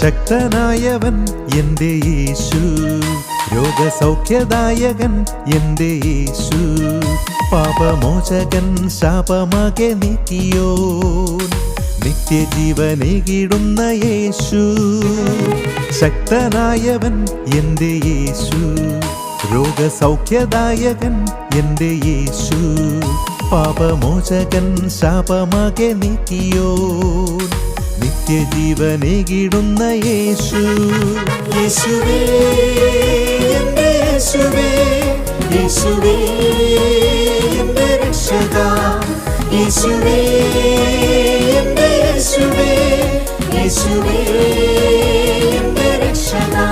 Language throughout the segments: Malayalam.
ശക്തനായവൻ എന്റെ യേശു. രോഗസൗഖ്യദായകൻ എന്റെ യേശു. പാപമോചകൻ ശാപമാകെ നീക്കിയോ നിത്യജീവനേകിടുന്ന യേശു. ശക്തനായവൻ എന്റെ യേശു. രോഗസൗഖ്യദായകൻ എന്റെ യേശു. പാപമോചകൻ ശാപമാകെ നീക്കിയോ നിത്യജീവനേകിടുന്ന യേശു. യേശുവേ യേശുവേ യേശുവേ എന്റെ രക്ഷക. യേശുവേ എന്റെ യേശുവേ യേശുവേ രക്ഷക.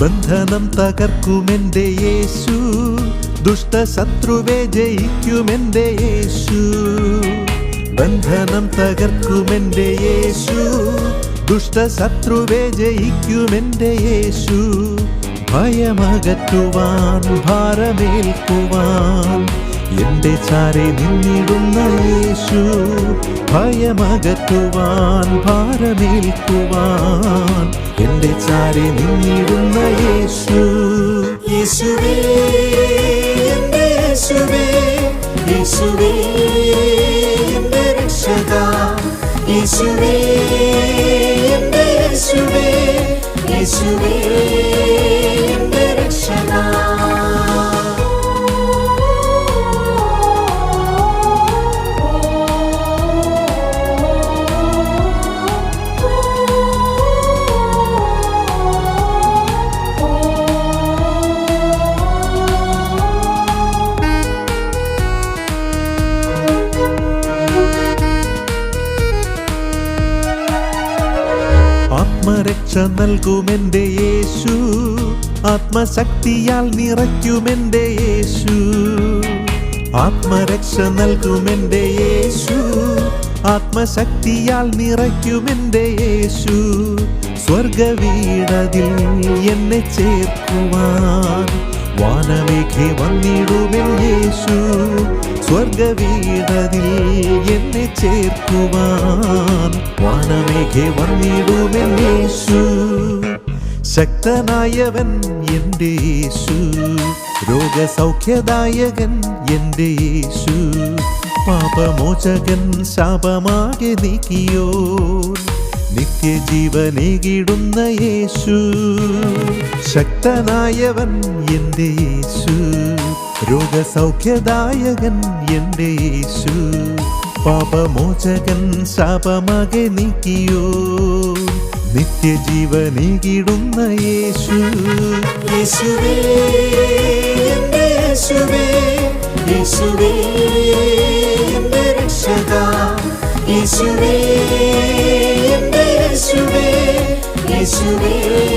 ബന്ധനം തകർക്കുമെന്റെ യേശു ദുഷ്ടശത്രുവെ ജയിക്കുമെന്റെ യേശു. ബന്ധനം തകർക്കുമെന്റെ യേശു ദുഷ്ടശത്രുവെ ജയിക്കുമെന്റെ യേശു. ഭയമകറ്റുവാൻ ഭാരമേൽക്കുവാൻ എന്റെ ചാരെ നിന്നിടുന്ന യേശു ഭയമകറ്റുവാൻ ഭാരമേൽക്കുവാൻ. എന്റെ ചാരെ നിന്നിടുന്ന യേശു. യേശുവേ എന്റെ യേശുവേ യേശുവേ എന്റെ രക്ഷക. യേശുവേ എന്റെ യേശുവേ യേശുവേ ആത്മരക്ഷ നൽകുമെന്റെ യേശു. ആത്മശക്തിയാൽ നിറയ്ക്കുമെന്റെ യേശു. ആത്മരക്ഷ നൽകുമെന്റെ യേശു. ആത്മശക്തിയാൽ നിറയ്ക്കുമെന്റെ യേശു. സ്വർഗവീടതിൽ എന്നെ ചേർക്കുവാൻ വാനമേഘെ വന്നിടുമെൻ യേശു. സ്വർഗവീടതിൽ എന്നെ ചേർക്കുവാൻ വാനമേഘെ വന്നിടുമെൻ യേശു ശക്തനായവൻ എന്റെ യേശു രോഗസൗഖ്യദായകൻ എന്റെ യേശു പാപമോചകൻ ശാപമാകെ നീക്കിയോ നിത്യജീവനേകിടുന്ന യേശു. ശക്തനായവൻ എന്റെ യേശു രോഗസൗഖ്യദായകൻ എന്റെ യേശു പാപമോചകൻ ശാപമാകെ നീക്കിയോ. നിത്യജീവനേകിടുന്ന യേശു. യേശുവേ യേശുവേ യേശുവേ യേശുവേ യേശുവേ യേശുവേ.